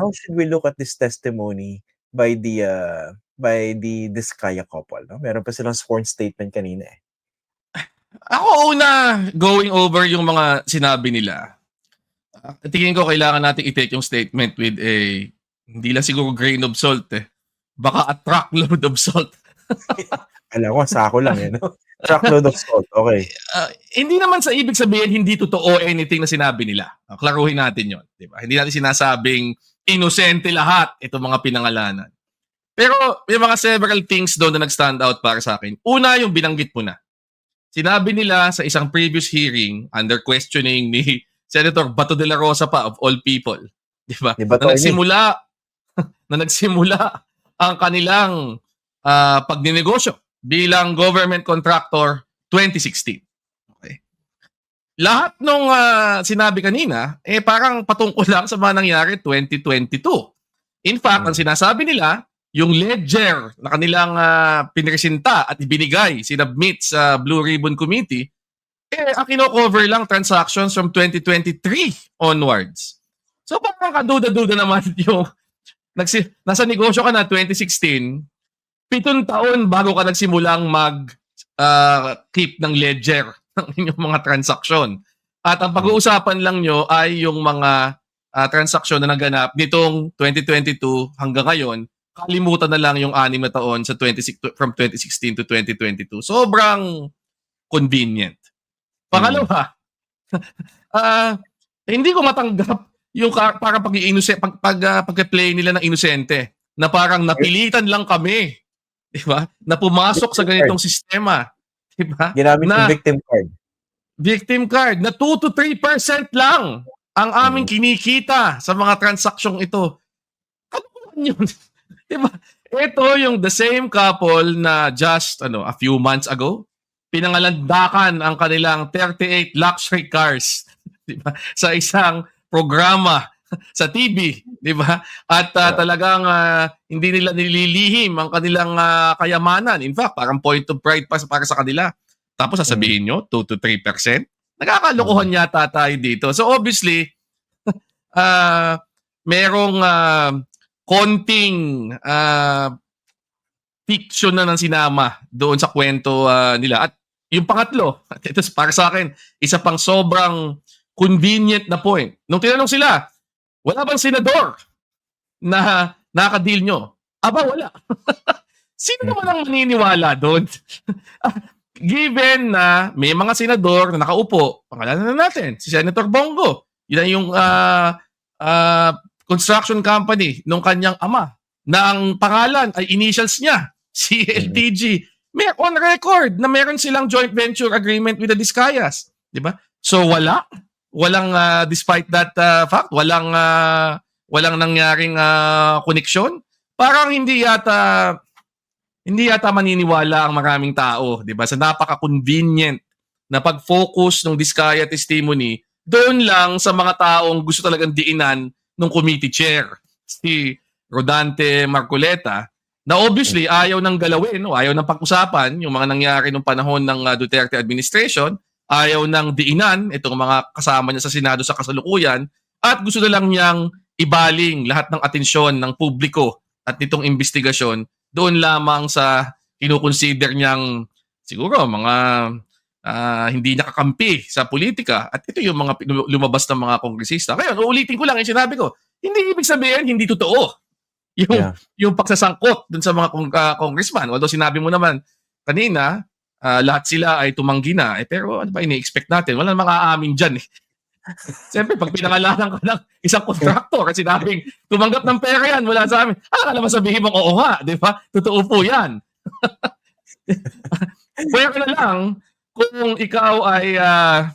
how should we look at this testimony by the uh, by the Diskaya couple, no? Meron pa silang sworn statement kanina eh. Ako una, going over yung mga sinabi nila. ah, tingin ko kailangan natin i-take yung statement with a hindi lang siguro grain of salt eh. Baka a truckload of salt. Alam ko, sako lang eh, no? Truckload of salt, okay. Ah, hindi naman sa ibig sabihin hindi totoo anything na sinabi nila. Ah, klaruhin natin yon, di ba? Hindi natin sinasabing inosente lahat itong mga pinangalanan. Pero may mga several things doon na nag-stand out para sa akin. Una, yung binanggit mo na. Sinabi nila sa isang previous hearing under questioning ni Senator Bato de la Rosa pa of all people, di ba? Na nagsimula na nagsimula ang kanilang ah, pagninegosyo bilang government contractor 2016. Lahat nung ah, sinabi kanina, eh parang patungkol lang sa mga nangyari 2022. In fact, ang sinasabi nila, yung ledger na kanilang uh, pinresinta at ibinigay, sinubmit sa Blue Ribbon Committee, eh, ang kino-cover lang transactions from 2023 onwards. So parang kaduda-duda naman yung nagsi, nasa negosyo ka na 2016, pitong taon bago ka nagsimulang mag ah, keep ng ledger ng inyong mga transaksyon. At ang pag-uusapan lang nyo ay yung mga ah, transaksyon na naganap nitong 2022 hanggang ngayon, kalimutan na lang yung anim na taon sa 26, from 2016 to 2022. Sobrang convenient. Pangalawa, ah hindi ko matanggap yung para pag inuse pag pag ah, pagka-play nila ng inosente na parang napilitan lang kami, 'di ba? Na pumasok sa ganitong sistema, 'di ba? Ginamit Na- yung victim card. Victim card na 2 to 3% lang ang aming kinikita sa mga transaksyong ito. Ano ba yun? 'Di ba? Ito yung the same couple na just ano a few months ago pinangalandakan ang kanilang 38 luxury cars, 'di ba? Sa isang programa sa TV, 'di ba? At ah, talagang ah, hindi nila nililihim ang kanilang ah, kayamanan. In fact, parang point of pride pa para sa kanila. Tapos sasabihin nyo, 2 to 3%. Nakakalokohan yata tayo dito. So obviously, ah merong ah, konting ah, fiction na ng sinama doon sa kwento ah, nila. At yung pangatlo, at ito para sa akin, isa pang sobrang convenient na point. Nung tinanong sila, wala bang senador na nakaka-deal nyo? Aba, wala. Sino naman ang maniniwala doon? Given na may mga senador na nakaupo, pangalanan na natin, si Senator Bongo. Yun ang yung ah, ah, construction company nung kanyang ama na ang pangalan ay initials niya, si LTG. May on record na meron silang joint venture agreement with the Discayas. Di ba? So wala. Walang, ah, despite that ah, fact, walang, ah, walang nangyaring koneksyon. Parang hindi yata hindi yata maniniwala ang maraming tao, 'di ba? Sa napaka-convenient na pag-focus ng Diskaya testimony doon lang sa mga taong gusto talagang diinan ng committee chair, si Rodante Marcoleta, na obviously ayaw ng galawin, no? ayaw ng pag-usapan yung mga nangyari nung panahon ng uh, Duterte administration, ayaw ng diinan itong mga kasama niya sa Senado sa kasalukuyan, at gusto na lang niyang ibaling lahat ng atensyon ng publiko at nitong investigasyon doon lamang sa kinukonsider niyang siguro mga ah, hindi nakakampi sa politika at ito yung mga lumabas ng mga kongresista. Ngayon, uulitin ko lang yung sinabi ko. Hindi ibig sabihin hindi totoo yung Yeah. yung pagsasangkot dun sa mga kong, ah, congressman. Although sinabi mo naman kanina, ah, lahat sila ay tumanggi na. Eh, pero ano ba ini-expect natin? Wala namang aamin dyan eh. Siyempre, pag pinangalanan ka ng isang contractor at sinabing tumanggap ng pera yan, wala sa amin. Ah, alam mo sabihin mong oo nga, di ba? Totoo po yan. Pwede na lang kung ikaw ay, ah,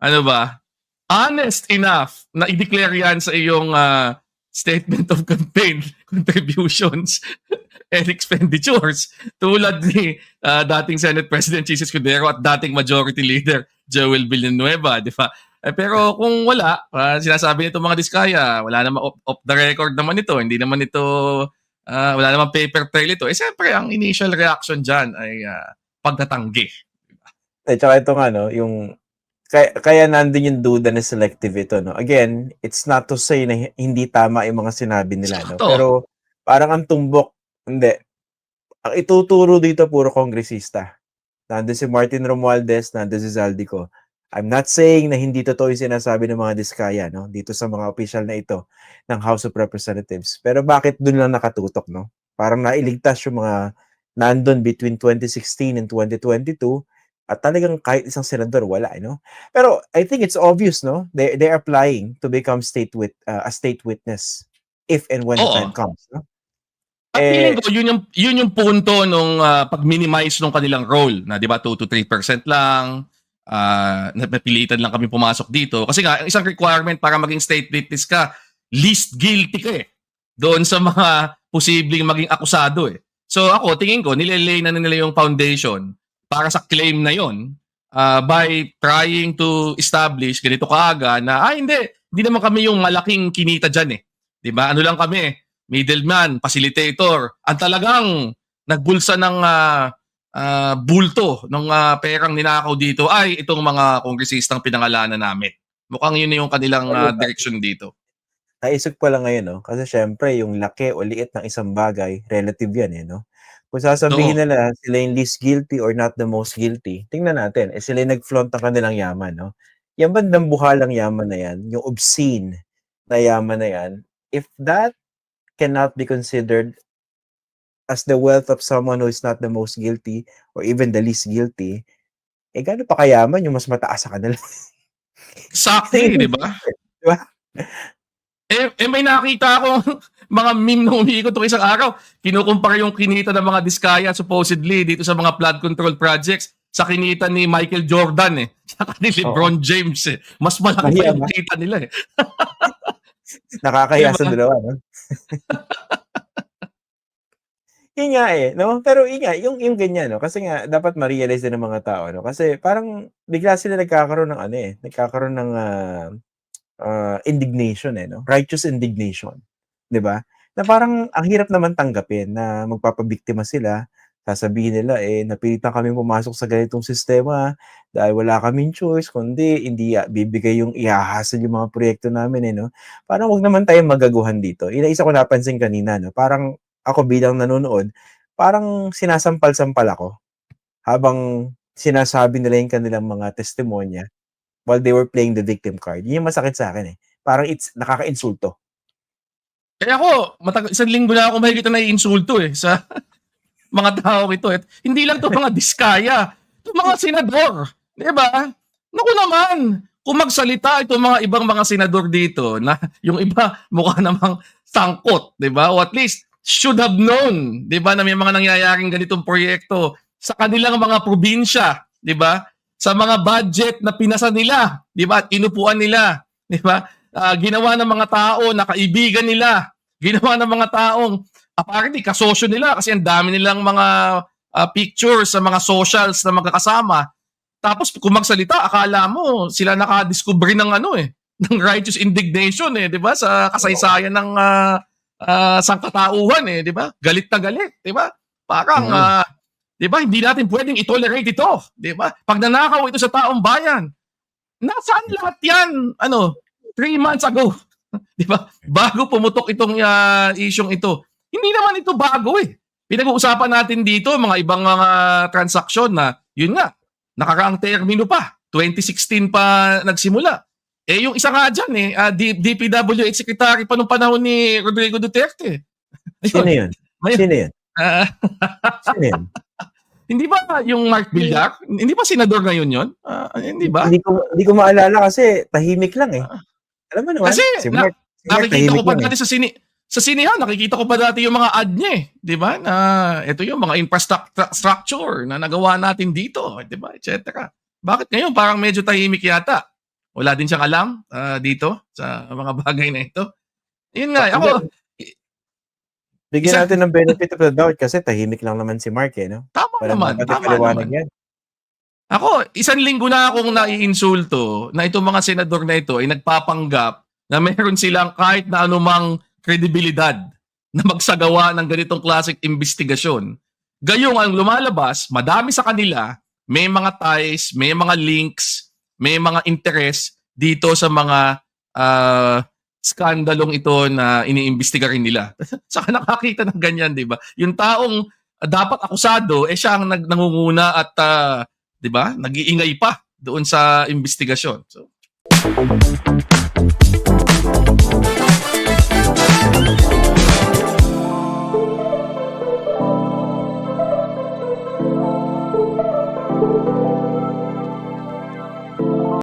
ano ba, honest enough na i-declare yan sa iyong ah, statement of campaign contributions and expenditures tulad ni ah, dating Senate President Jesus Cudero at dating Majority Leader Joel Villanueva, di ba? Eh, pero kung wala, ah, sinasabi nito mga diskaya, wala naman off, off the record naman ito, hindi naman ito, ah, wala naman paper trail ito. Eh, siyempre, ang initial reaction dyan ay ah, pagtatanggi. Eh, tsaka ito nga, no, yung kaya, kaya nandun yung duda na selective ito, no? Again, it's not to say na hi- hindi tama yung mga sinabi nila, no? Pero parang ang tumbok, hindi. Ang ituturo dito puro kongresista. Nandun si Martin Romualdez, nandun si Zaldico. I'm not saying na hindi totoo yung sinasabi ng mga diskaya, no? Dito sa mga official na ito ng House of Representatives. Pero bakit dun lang nakatutok, no? Parang nailigtas yung mga nandun between 2016 and 2022 at talagang kahit isang senador wala, eh, no? Pero I think it's obvious, no? They they're applying to become state wit uh, a state witness if and when the Oo. time comes, no? At Eh, feeling ko, yun yung, yun yung punto nung ah, pag-minimize nung kanilang role na di ba 2 to 3% lang, ah napilitan lang kami pumasok dito. Kasi nga, ang isang requirement para maging state witness ka, least guilty ka eh. Doon sa mga posibleng maging akusado eh. So ako, tingin ko, nilelay na nila yung foundation para sa claim na yon ah, by trying to establish ganito kaaga na, ah hindi, hindi naman kami yung malaking kinita dyan eh. Di ba? Ano lang kami, middleman, facilitator, ang talagang nagbulsa ng ah, ah, bulto ng ah, perang ninakaw dito ay itong mga kongresistang pinangalanan namin. Mukhang yun yung kanilang ah, direction dito. naisip ko lang ngayon, no? Kasi syempre, yung laki o liit ng isang bagay, relative yan, eh, no? Kung sasabihin Oo. nila sila yung least guilty or not the most guilty, tingnan natin, eh, sila yung nag-flaunt ng kanilang yaman, no? Yan bandang buhalang yaman na yan, yung obscene na yaman na yan, if that cannot be considered as the wealth of someone who is not the most guilty or even the least guilty, eh gano'n pa kayaman yung mas mataas sa kanila? Exactly, di ba? Di ba? Eh, eh may nakita akong mga meme na umiikot itong isang araw. Kinukumpara yung kinita ng mga diskaya supposedly dito sa mga flood control projects sa kinita ni Michael Jordan eh. Saka ni LeBron James eh. Mas malaki pa yung kita nila eh. Nakakahiya sa Diba? dalawa, no? Yun nga eh, no? Pero yun nga, yung, yung ganyan, no? Kasi nga, dapat ma-realize din ng mga tao, no? Kasi parang bigla sila nagkakaroon ng ano eh, nagkakaroon ng ah, ah, indignation eh, no? Righteous indignation. 'Di ba? Na parang ang hirap naman tanggapin na magpapabiktima sila. Sasabihin nila eh napilitan kami pumasok sa ganitong sistema dahil wala kaming choice kundi hindi ah, bibigay yung ihahasan yung mga proyekto namin eh no. Parang wag naman tayong magaguhan dito. Yun ang isa ko napansin kanina no. Parang ako bilang nanonood, parang sinasampal-sampal ako habang sinasabi nila yung kanilang mga testimonya while they were playing the victim card. Yun yung masakit sa akin eh. Parang it's nakaka-insulto. Kaya ako, matag- isang linggo na ako mahigit na insulto eh sa mga tao ito. At hindi lang to mga diskaya. Ito mga senador. Di ba? Naku naman, kung magsalita itong mga ibang mga senador dito na yung iba mukha namang sangkot, di ba? O at least should have known, di ba, na may mga nangyayaring ganitong proyekto sa kanilang mga probinsya, di ba? Sa mga budget na pinasa nila, di ba? At inupuan nila, di ba? Ah, ginawa ng mga tao na kaibigan nila, ginawa ng mga taong apparently kasosyo nila kasi ang dami nilang mga ah, pictures sa mga socials na magkakasama. Tapos kung magsalita, akala mo sila nakadiscover ng ano eh, ng righteous indignation eh, 'di ba? Sa kasaysayan ng ah, ah, sangkatauhan eh, 'di ba? Galit na galit, 'di ba? Parang Mhm. ah, 'di ba, hindi natin pwedeng i-tolerate ito, 'di ba? Pag nanakaw ito sa taong bayan, nasaan lahat 'yan? Ano, three months ago, 'di ba? Bago pumutok itong ah, isyong ito. Hindi naman ito bago eh. Pinag-uusapan natin dito mga ibang mga transaksyon na yun nga, nakaraang termino pa. 2016 pa nagsimula. Eh yung isa nga dyan eh, ah, D- DPWH Secretary pa nung panahon ni Rodrigo Duterte. Sino yun? Sino yun? Ah, Sino yun? hindi ba yung Mark Villar? Hindi ba senador ngayon yun? Ah, hindi ba? Hindi ko hindi ko maalala kasi tahimik lang eh. Alam mo naman, Kasi si na- Mark, si Mark Nakikita ko pa lang eh. dati sa sini sa sinihan, nakikita ko pa dati yung mga ad niya eh. Di ba? Na ito yung mga infrastructure na nagawa natin dito. Di ba? Et cetera. Bakit ngayon parang medyo tahimik yata? Wala din siyang alam ah, dito sa mga bagay na ito. Yun nga, ako, Bigyan natin ng benefit of the doubt kasi tahimik lang naman si Mark eh, no? tama Walang naman, tama naman. yan. Ako, isang linggo na akong naiinsulto na itong mga senador na ito ay nagpapanggap na meron silang kahit na anumang kredibilidad na magsagawa ng ganitong klaseng investigasyon. Gayong ang lumalabas, madami sa kanila, may mga ties, may mga links may mga interes dito sa mga ah, skandalong ito na iniimbestiga rin nila. Saka nakakita ng ganyan, 'di ba? Yung taong dapat akusado eh siya ang nangunguna at ah, 'di ba? Nag-iingay pa doon sa investigasyon. So Thank you.